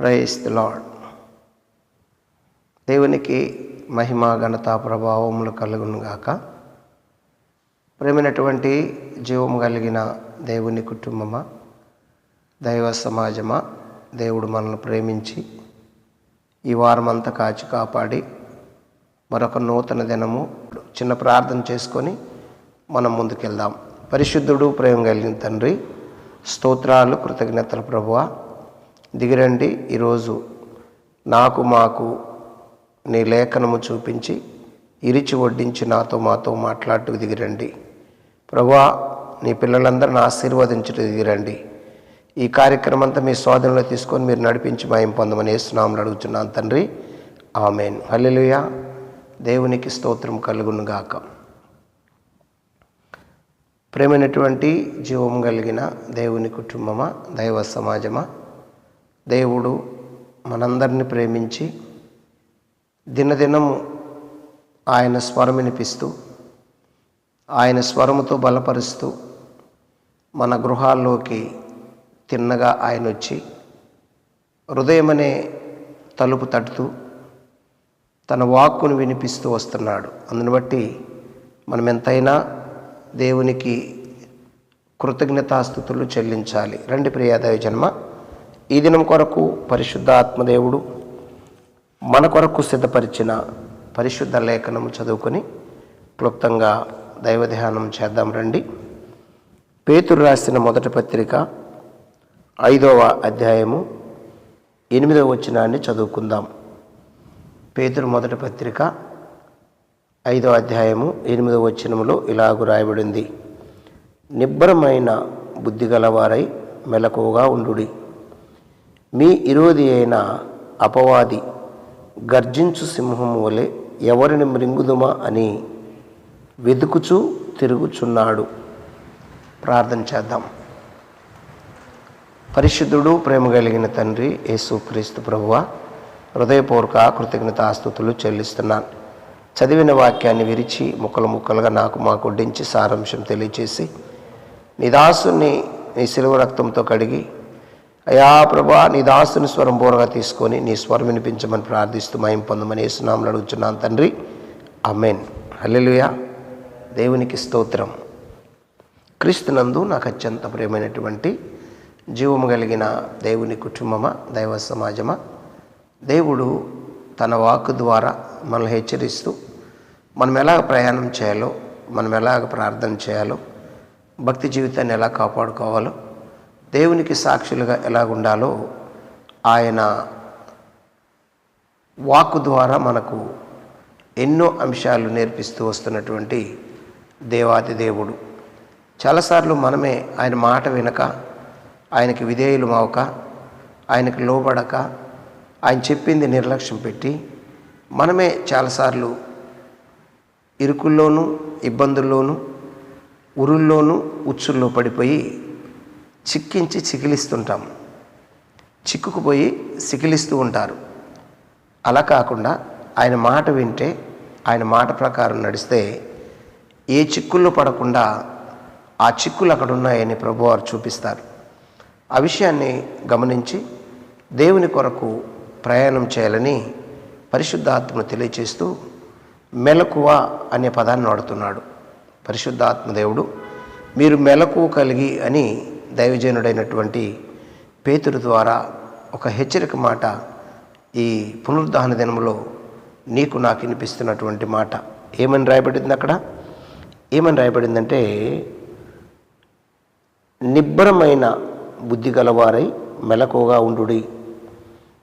Price the lord దేవునికి మహిమ ఘనత ప్రభావములు కలుగునుగాక ప్రేమైనటువంటి జీవం కలిగిన దేవుని కుటుంబమా దైవ సమాజమా దేవుడు మనల్ని ప్రేమించి ఈ వారమంతా కాచి కాపాడి మరొక నూతన దినము చిన్న ప్రార్థన చేసుకొని మనం ముందుకెళ్దాం. పరిశుద్ధుడు ప్రేమ కలిగిన తండ్రి స్తోత్రాలు కృతజ్ఞతలు ప్రభువ. దిగిరండి ఈరోజు నాకు మాకు నీ లేఖనము చూపించి ఇరిచి వడ్డించి నాతో మాతో మాట్లాడుతూ దిగిరండి. ప్రభువా నీ పిల్లలందరిని ఆశీర్వదించుటూ దిగిరండి. ఈ కార్యక్రమం అంతా మీ స్వాధీనంలో తీసుకొని మీరు నడిపించి మాయం పొందమని వేస్తున్నామని అడుగుతున్నాను తండ్రి. ఆమెన్. హల్లెలుయ. దేవునికి స్తోత్రం కలుగును గాక. ప్రేమైనటువంటి జీవం కలిగిన దేవుని కుటుంబమా దైవ సమాజమా దేవుడు మనందరిని ప్రేమించి దినదినము ఆయన స్వరం వినిపిస్తూ ఆయన స్వరముతో బలపరుస్తూ మన గృహాల్లోకి తిన్నగా ఆయన వచ్చి హృదయమనే తలుపు తట్టుతూ తన వాక్కును వినిపిస్తూ వస్తున్నాడు. అందుని బట్టి మనం ఎంతైనా దేవునికి కృతజ్ఞతాస్థుతులు చెల్లించాలి. రండి ప్రియాదయ జన్మ ఈ దినం కొరకు పరిశుద్ధ ఆత్మదేవుడు మన కొరకు సిద్ధపరిచిన పరిశుద్ధ లేఖనం చదువుకొని క్లుప్తంగా దైవ ధ్యానం చేద్దాం రండి. పేతురు రాసిన మొదటి పత్రిక ఐదవ అధ్యాయము ఎనిమిదవ వచనాన్ని చదువుకుందాం. పేతురు మొదటి పత్రిక ఐదవ అధ్యాయము ఎనిమిదవ వచనములో ఇలాగు రాయబడింది. నిబ్బరమైన బుద్ధి గలవారై మెలకువగా ఉండుడి. మీ ఇరోది అయిన అపవాది గర్జించు సింహం వలె ఎవరిని మృంగుదుమా అని వెతుకుచూ తిరుగుచున్నాడు. ప్రార్థన చేద్దాం. పరిశుద్ధుడు ప్రేమ కలిగిన తండ్రి యేసుక్రీస్తు ప్రభువ హృదయపూర్వక కృతజ్ఞత ఆస్తుతులు చెల్లిస్తున్నాను. చదివిన వాక్యాన్ని విరిచి ముక్కలు ముక్కలుగా నాకు మాకు వడ్డించి సారాంశం తెలియచేసి నీ దాసుని నీ సిలువ రక్తంతో కడిగి అయా ప్రభా నీ దాసుని స్వరం బోరగా తీసుకొని నీ స్వరం వినిపించమని ప్రార్థిస్తూ మయం పొందమని వేసునామని అడుగుతున్నాను తండ్రి. Amen hallelujah. దేవునికి స్తోత్రం. క్రీస్తునందు నాకు అత్యంత ప్రియమైనటువంటి జీవము కలిగిన దేవుని కుటుంబమా దైవ సమాజమా దేవుడు తన వాక్కు ద్వారా మనల్ని హెచ్చరిస్తూ మనం ఎలాగ ప్రయాణం చేయాలో మనం ఎలాగ ప్రార్థన చేయాలో భక్తి జీవితాన్ని ఎలా కాపాడుకోవాలో దేవునికి సాక్షులుగా ఎలా ఉండాలో ఆయన వాక్కు ద్వారా మనకు ఎన్నో అంశాలు నేర్పిస్తూ వస్తున్నటువంటి దేవాది దేవుడు. చాలాసార్లు మనమే ఆయన మాట వినక ఆయనకి విధేయులు మావక ఆయనకి లోబడక ఆయన చెప్పింది నిర్లక్ష్యం పెట్టి మనమే చాలాసార్లు ఇరుకుల్లోనూ ఇబ్బందుల్లోనూ ఉరుల్లోనూ ఉచ్చుల్లో పడిపోయి చిక్కించి చికిలిస్తుంటాం చిక్కుకుపోయి సికిలిస్తూ ఉంటారు. అలా కాకుండా ఆయన మాట వింటే ఆయన మాట ప్రకారం నడిస్తే ఏ చిక్కుల్లో పడకుండా ఆ చిక్కులు అక్కడ ఉన్నాయని ప్రభువారు చూపిస్తారు. ఆ విషయాన్ని గమనించి దేవుని కొరకు ప్రయాణం చేయాలని పరిశుద్ధాత్మను తెలియచేస్తూ మెలకువ అనే పదాన్ని వాడుతున్నాడు. పరిశుద్ధాత్మ దేవుడు మీరు మెలకువ కలిగి అని దైవజనుడైనటువంటి పేతురు ద్వారా ఒక హెచ్చరిక మాట ఈ పునరుద్ధాన దినంలో నీకు నాకు వినిపిస్తున్నటువంటి మాట. ఏమని రాయబడింది అక్కడ? ఏమని రాయబడిందంటే నిబ్బరమైన బుద్ధి గలవారై మెలకువగా ఉండుడి.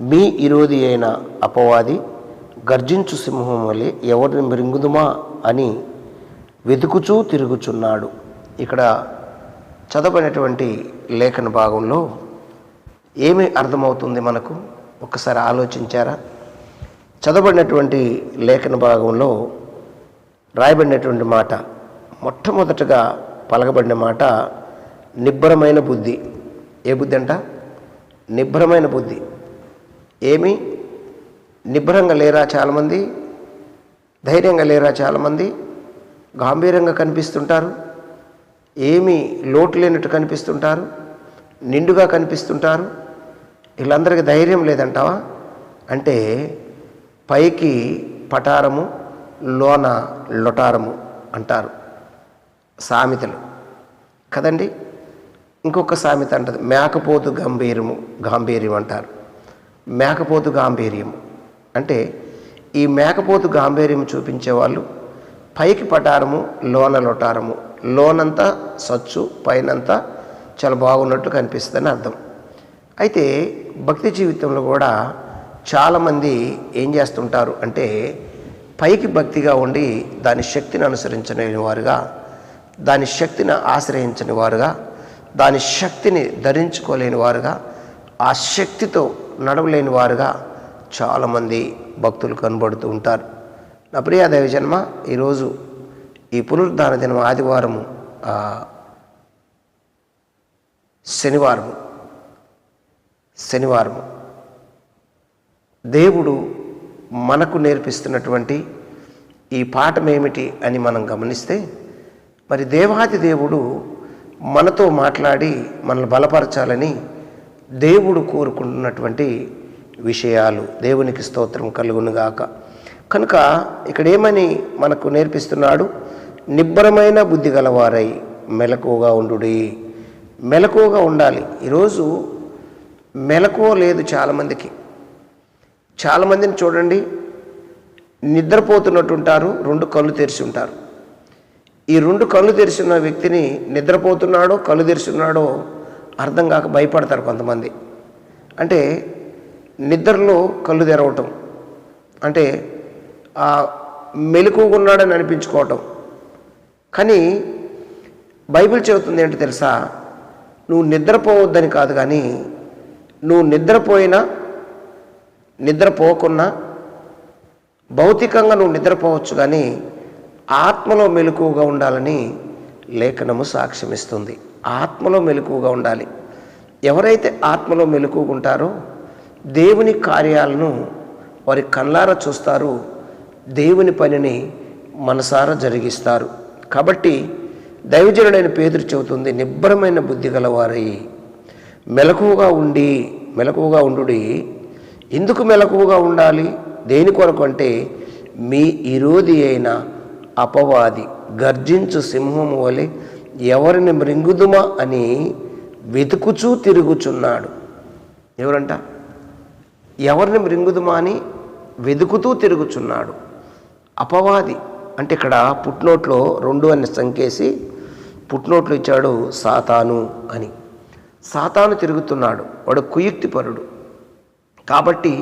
మీ ఇరోది అయిన అపవాది గర్జించు సింహం వలె ఎవరిని మృంగుదుమా అని వెతుకుచూ తిరుగుచున్నాడు. ఇక్కడ చదవనటువంటి లేఖన భాగంలో ఏమి అర్థమవుతుంది మనకు? ఒక్కసారి ఆలోచించారా? చదవబడినటువంటి లేఖన భాగంలో రాయబడినటువంటి మాట మొట్టమొదటగా పలకబడిన మాట నిబ్బరమైన బుద్ధి. ఏ బుద్ధి అంట? నిబ్బరమైన బుద్ధి. ఏమి? నిబ్బరంగా లేరా చాలామంది? ధైర్యంగా లేరా చాలామంది? గాంభీర్యంగా కనిపిస్తుంటారు? ఏమీ లోటు లేనట్టు కనిపిస్తుంటారు? నిండుగా కనిపిస్తుంటారు? వీళ్ళందరికీ ధైర్యం లేదంటావా? అంటే పైకి పటారము లోన లొటారము అంటారు సామెతలు. కదండి? ఇంకొక సామెత అంటది మేకపోతు గంభీరము గాంభీర్యం అంటారు. మేకపోతు గాంభీర్యం అంటే ఈ మేకపోతు గాంభీర్యం చూపించే వాళ్ళు పైకి పటారము లోన లొటారము లోనంతా సచ్చు పైనంతా చాలా బాగున్నట్టు కనిపిస్తుందని అర్థం. అయితే భక్తి జీవితంలో కూడా చాలామంది ఏం చేస్తుంటారు అంటే పైకి భక్తిగా ఉండి దాని శక్తిని అనుసరించలేని వారుగా దాని శక్తిని ఆశ్రయించని వారుగా దాని శక్తిని ధరించుకోలేని వారుగా ఆ శక్తితో నడవలేని వారుగా చాలామంది భక్తులు కనబడుతూ ఉంటారు. నా ప్రియ దైవజన్మ ఈరోజు ఈ పునరుద్ధాన దినం ఆదివారము శనివారము. శనివారము. దేవుడు మనకు నేర్పిస్తున్నటువంటి ఈ పాఠం ఏమిటి అని మనం గమనిస్తే మరి దేవాది దేవుడు మనతో మాట్లాడి మనల్ని బలపరచాలని దేవుడు కోరుకుంటున్నటువంటి విషయాలు. దేవునికి స్తోత్రం కలుగునుగాక. కనుక ఇక్కడ ఏమని మనకు నేర్పిస్తున్నాడు? నిబ్బరమైన బుద్ధి గలవారై మెలకువగా ఉండుడి. మెలకువగా ఉండాలి. ఈరోజు మెలకువ లేదు చాలామందికి. చాలామందిని చూడండి నిద్రపోతున్నట్టు ఉంటారు రెండు కళ్ళు తెరిచి ఉంటారు. ఈ రెండు కళ్ళు తెరిచిన వ్యక్తిని నిద్రపోతున్నాడో కళ్ళు తెరిచున్నాడో అర్థం కాక భయపడతారు కొంతమంది. అంటే నిద్రలో కళ్ళు తెరవటం. అంటే ఆ మెలకువగా ఉన్నాడని అనిపించుకోవటం. కానీ బైబిల్ చెబుతుంది ఏంటి తెలుసా? నువ్వు నిద్రపోవద్దని కాదు కానీ నువ్వు నిద్రపోయినా నిద్రపోకున్నా భౌతికంగా నువ్వు నిద్రపోవచ్చు కానీ ఆత్మలో మెలకువగా ఉండాలని లేఖనము సాక్ష్యమిస్తుంది. ఆత్మలో మెలకువగా ఉండాలి. ఎవరైతే ఆత్మలో మెలకుగుంటారో దేవుని కార్యాలను వారి కళ్ళారా చూస్తారు దేవుని పనిని మనసారా జరిగిస్తారు. కాబట్టి దైవజనుడైన పేదరు చెబుతుంది నిబ్బరమైన బుద్ధి గలవారై మెలకువగా ఉండి మెలకువగా ఉండుడి. ఎందుకు మెలకువగా ఉండాలి? దేని కొరకు అంటే మీ ఇరోది అయిన అపవాది గర్జించు సింహము వలె ఎవరిని మృంగుదుమా అని వెతుకుచూ తిరుగుచున్నాడు. ఎవరంట? ఎవరిని మృంగుదుమా అని వెతుకుతూ తిరుగుచున్నాడు. అపవాది అంటే ఇక్కడ పుట్నోట్లో రెండు అని సంకేసి పుట్నోట్లు ఇచ్చాడు సాతాను అని. సాతాను తిరుగుతున్నాడు వాడు కుయుక్తిపరుడు. కాబట్టి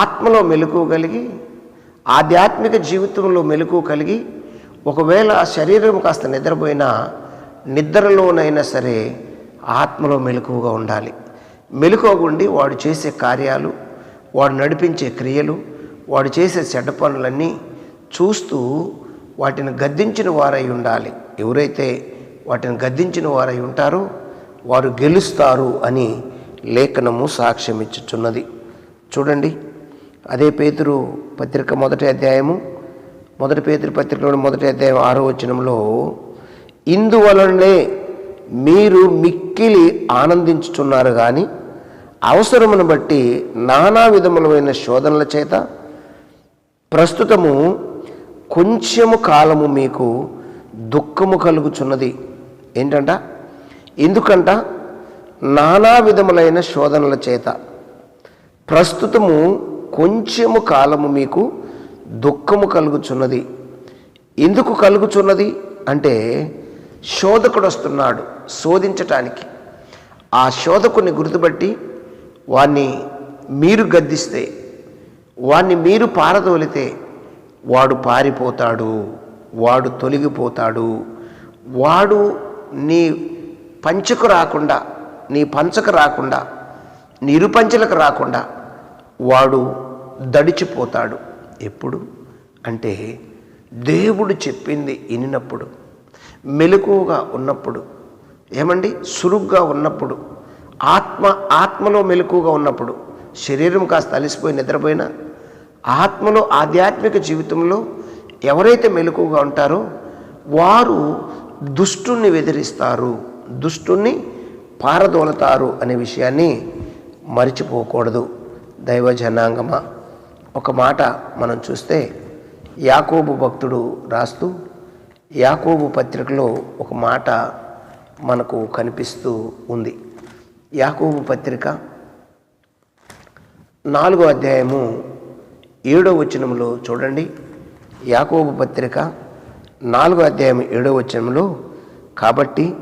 ఆత్మలో మెలకువ కలిగి ఆధ్యాత్మిక జీవితంలో మెలకువ కలిగి ఒకవేళ శరీరం కాస్త నిద్రపోయినా నిద్రలోనైనా సరే ఆత్మలో మెలకువగా ఉండాలి. మెలుకోగుండి వాడు చేసే కార్యాలు వాడు నడిపించే క్రియలు వాడు చేసే చెడ్డ పనులన్నీ చూస్తూ వాటిని గద్దించిన వారై ఉండాలి. ఎవరైతే వాటిని గద్దించిన వారై ఉంటారో వారు గెలుస్తారు అని లేఖనము సాక్ష్యం ఇచ్చుచున్నది చూడండి అదే పేతురు పత్రిక మొదటి అధ్యాయము మొదటి పేతురు పత్రికలోని మొదటి అధ్యాయం ఆరో వచనంలో ఇందువలనే మీరు మిక్కిలి ఆనందించుచున్నారు కానీ అవసరమును బట్టి నానా విధములైన శోధనల చేత ప్రస్తుతము కొంచెము కాలము మీకు దుఃఖము కలుగుచున్నది. ఏంటంట? ఎందుకంట? నానా విధములైన శోధనల చేత. ప్రస్తుతము కొంచెము కాలము మీకు దుఃఖము కలుగుచున్నది. ఎందుకు కలుగుచున్నది? అంటే శోధకుడు వస్తున్నాడు శోధించటానికి. ఆ శోధకుని గుర్తుపట్టి వాణ్ణి మీరు గద్దిస్తే వాణ్ణి మీరు పారదోలితే వాడు పారిపోతాడు వాడు తొలగిపోతాడు. వాడు నీ పంచకు రాకుండా నీ పంచకు రాకుండా నీ ఇరుపంచలకు రాకుండా వాడు దడిచిపోతాడు. ఎప్పుడు? అంటే దేవుడు చెప్పింది వినినప్పుడు మెలకువగా ఉన్నప్పుడు ఏమండి? సురుగ్గా ఉన్నప్పుడు ఆత్మ ఆత్మలో మెలకువగా ఉన్నప్పుడు శరీరం కాస్త అలసిపోయి నిద్రపోయినా ఆత్మలో ఆధ్యాత్మిక జీవితంలో ఎవరైతే మెలకుగా ఉంటారో వారు దుష్టుణ్ణి వెదిరిస్తారు. దుష్టుణ్ణి పారదోలతారు అనే విషయాన్ని మరిచిపోకూడదు. దైవ జనాంగమ ఒక మాట మనం చూస్తే యాకోబు భక్తుడు రాస్తూ యాకోబు పత్రికలో ఒక మాట మనకు కనిపిస్తూ ఉంది. యాకోబు పత్రిక నాలుగో అధ్యాయము ఏడో వచనంలో చూడండి. యాకోబు పత్రిక నాలుగో అధ్యాయం ఏడో వచనంలో కాబట్టి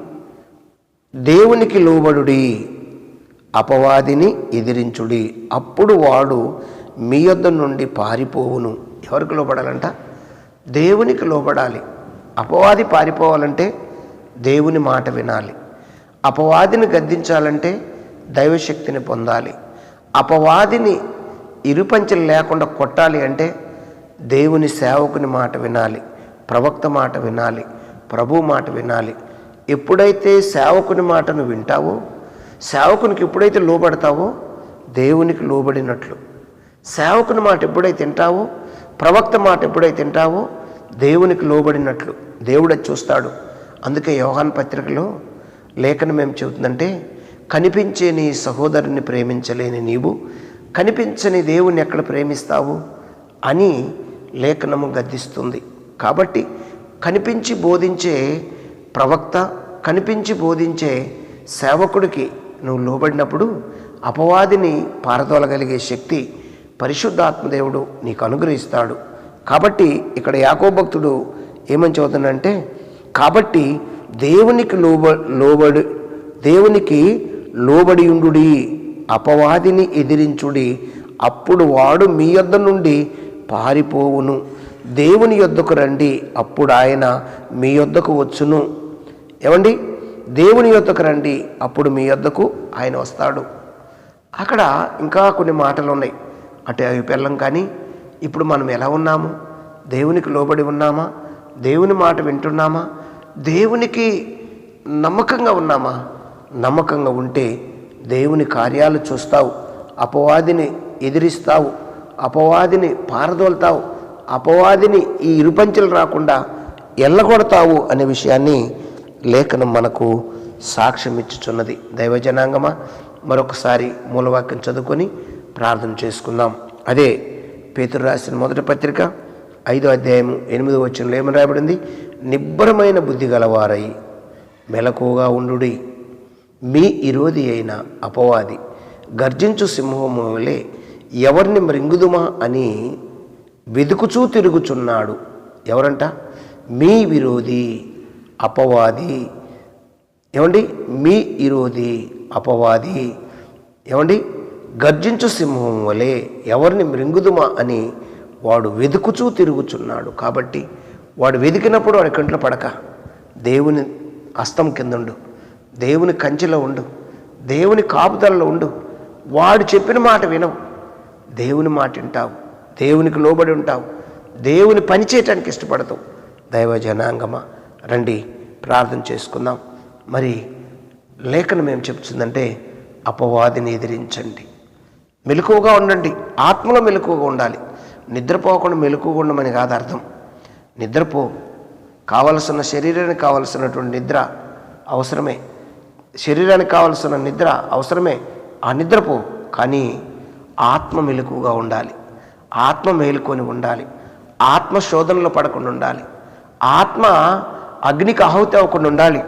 దేవునికి లోబడుడి అపవాదిని ఎదిరించుడి. అప్పుడు వాడు మీ యొద్ద నుండి పారిపోవును. ఎవరికి లోపడాలంట దేవునికి లోబడాలి. అపవాది పారిపోవాలంటే దేవుని మాట వినాలి. అపవాదిని గద్దించాలంటే దైవశక్తిని పొందాలి. అపవాదిని ఇరుపంచలు లేకుండా కొట్టాలి అంటే దేవుని సేవకుని మాట వినాలి ప్రవక్త మాట వినాలి ప్రభు మాట వినాలి. ఎప్పుడైతే సేవకుని మాటను వింటావో సేవకునికి ఎప్పుడైతే లోబడతావో దేవునికి లోబడినట్లు. సేవకుని మాట ఎప్పుడైతే తింటావో ప్రవక్త మాట ఎప్పుడైతే తింటావో దేవునికి లోబడినట్లు. దేవుడు చూస్తాడు. అందుకే యోహాన్ పత్రికలో లేఖనం ఏం చెబుతుందంటే కనిపించే నీ సహోదరుని ప్రేమించలేని నీవు కనిపించని దేవుని ఎక్కడ ప్రేమిస్తావు అని లేఖనము గద్దిస్తుంది. కాబట్టి కనిపించి బోధించే ప్రవక్త కనిపించి బోధించే సేవకుడికి నువ్వు లోబడినప్పుడు అపవాదిని పారదోలగలిగే శక్తి పరిశుద్ధాత్మదేవుడు నీకు అనుగ్రహిస్తాడు. కాబట్టి ఇక్కడ యాకో భక్తుడు ఏమని చదువుతుందంటే కాబట్టి దేవునికి లోబ లోబడి దేవునికి లోబడి ఉండుడి. అపవాదిని ఎదిరించుడి. అప్పుడు వాడు మీ యొద్ద నుండి పారిపోవును. దేవుని యొద్దకు రండి. అప్పుడు ఆయన మీ యొద్దకు వచ్చును. ఏమండి? దేవుని యొద్దకు రండి. అప్పుడు మీ యొద్దకు ఆయన వస్తాడు. అక్కడ ఇంకా కొన్ని మాటలు ఉన్నాయి. అటు అవి పెళ్ళం కానీ ఇప్పుడు మనం ఎలా ఉన్నాము? దేవునికి లోబడి ఉన్నామా? దేవుని మాట వింటున్నామా? దేవునికి నమ్మకంగా ఉన్నామా? నమ్మకంగా ఉంటే దేవుని కార్యాలు చూస్తావు అపవాదిని ఎదిరిస్తావు అపవాదిని పారదోలుతావు అపవాదిని ఈ ఇరుపంచులు రాకుండా ఎల్లగొడతావు అనే విషయాన్ని లేఖనం మనకు సాక్ష్యం ఇచ్చుచున్నది. దైవజనాంగమా? మరొకసారి మూలవాక్యం చదువుకొని ప్రార్థన చేసుకుందాం. అదే పేతురు రాసిన మొదటి పత్రిక ఐదో అధ్యాయం ఎనిమిదో వచ్చినలో ఏమని రాయబడింది? నిబ్బరమైన బుద్ధి గలవారై మెలకుగా ఉండుడి. మీ ఇరోది అయిన అపవాది. గర్జించు సింహము వలె ఎవరిని మృంగుదుమా అని వెతుకుచూ తిరుగుచున్నాడు. ఎవరంట? మీ విరోధి అపవాది. ఏమండి? మీ ఇరోధి అపవాది. ఏమండి? గర్జించు సింహం వలె ఎవరిని మృంగుదుమా అని వాడు వెతుకుచూ తిరుగుచున్నాడు. కాబట్టి వాడు వెతికినప్పుడు వాడి కంట్లో పడక. దేవుని అస్తం కిందండు. దేవుని కంచెలో ఉండు. దేవుని కాపుదలలో ఉండు. వాడు చెప్పిన మాట వినవు. దేవుని మాట వింటావు. దేవునికి లోబడి ఉంటావు. దేవుని పని చేయటానికి ఇష్టపడతావు. దైవ జనాంగమా? రండి ప్రార్థన చేసుకుందాం. మరి లేఖనం ఏం చెప్తుందంటే అపవాదిని ఎదిరించండి. మెలకువగా ఉండండి. ఆత్మలో మెలకువగా ఉండాలి. నిద్రపోకుండా మెలకువగా ఉండమని కాదు అర్థం. నిద్రపో. కావలసిన శరీరానికి కావలసినటువంటి నిద్ర అవసరమే. శరీరానికి కావలసిన నిద్ర అవసరమే. ఆ నిద్రపో కానీ ఆత్మ మెలకుగా ఉండాలి. ఆత్మ మేలుకొని ఉండాలి. ఆత్మ శోధనలో పడకుండా ఉండాలి. ఆత్మ అగ్నికి ఆహుతి అవ్వకుండా ఉండాలి.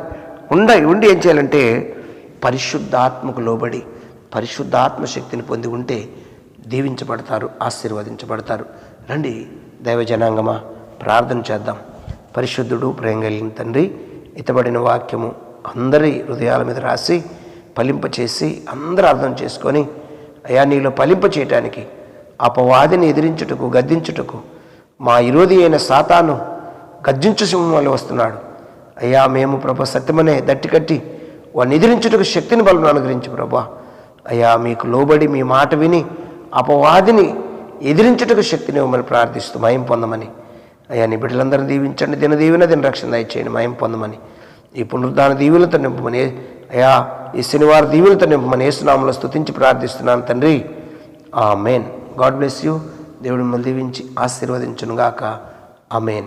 ఉండ ఉండి ఏం చేయాలంటే పరిశుద్ధాత్మకు లోబడి పరిశుద్ధాత్మ శక్తిని పొంది ఉంటే దీవించబడతారు ఆశీర్వదించబడతారు. రండి దైవజనాంగమా ప్రార్థన చేద్దాం. పరిశుద్ధుడు ప్రేమ కలిగిన తండ్రి ఇతబడిన వాక్యము అందరి హృదయాల మీద రాసి ఫలింపచేసి అందరూ అర్థం చేసుకొని అయా నీలో ఫలింప చేయటానికి అపవాదిని ఎదిరించుటకు గద్దించుటకు మా ఇరోధి అయిన సాతాను గర్జించు సింహం వల్ల వస్తున్నాడు. అయ్యా మేము ప్రభా సత్యమనే దట్టి కట్టి వాడిని ఎదిరించుటకు శక్తిని బలం అనుగ్రహించు ప్రభా. అయ్యా మీకు లోబడి మీ మాట విని అపవాదిని ఎదిరించుటకు శక్తిని ఇవ్వమని ప్రార్థిస్తూ మయం పొందమని. అయ్యా నీ బిడ్డలందరినీ దీవించండి దినదీవిన దిన రక్షణ దయచేయండి మయం పొందమని. ఈ పునరుద్ధాన దీవులతో నింపమని అయ్యా ఈ శనివారం దీవులతో నింపమని ఏసునామలో స్తుతించి ప్రార్థిస్తున్నాను తండ్రి. ఆ మేన్ గాడ్ బ్లెస్ యూ. దేవుడు మిమ్మల్ని దీవించి ఆశీర్వదించునుగాక. ఆ మేన్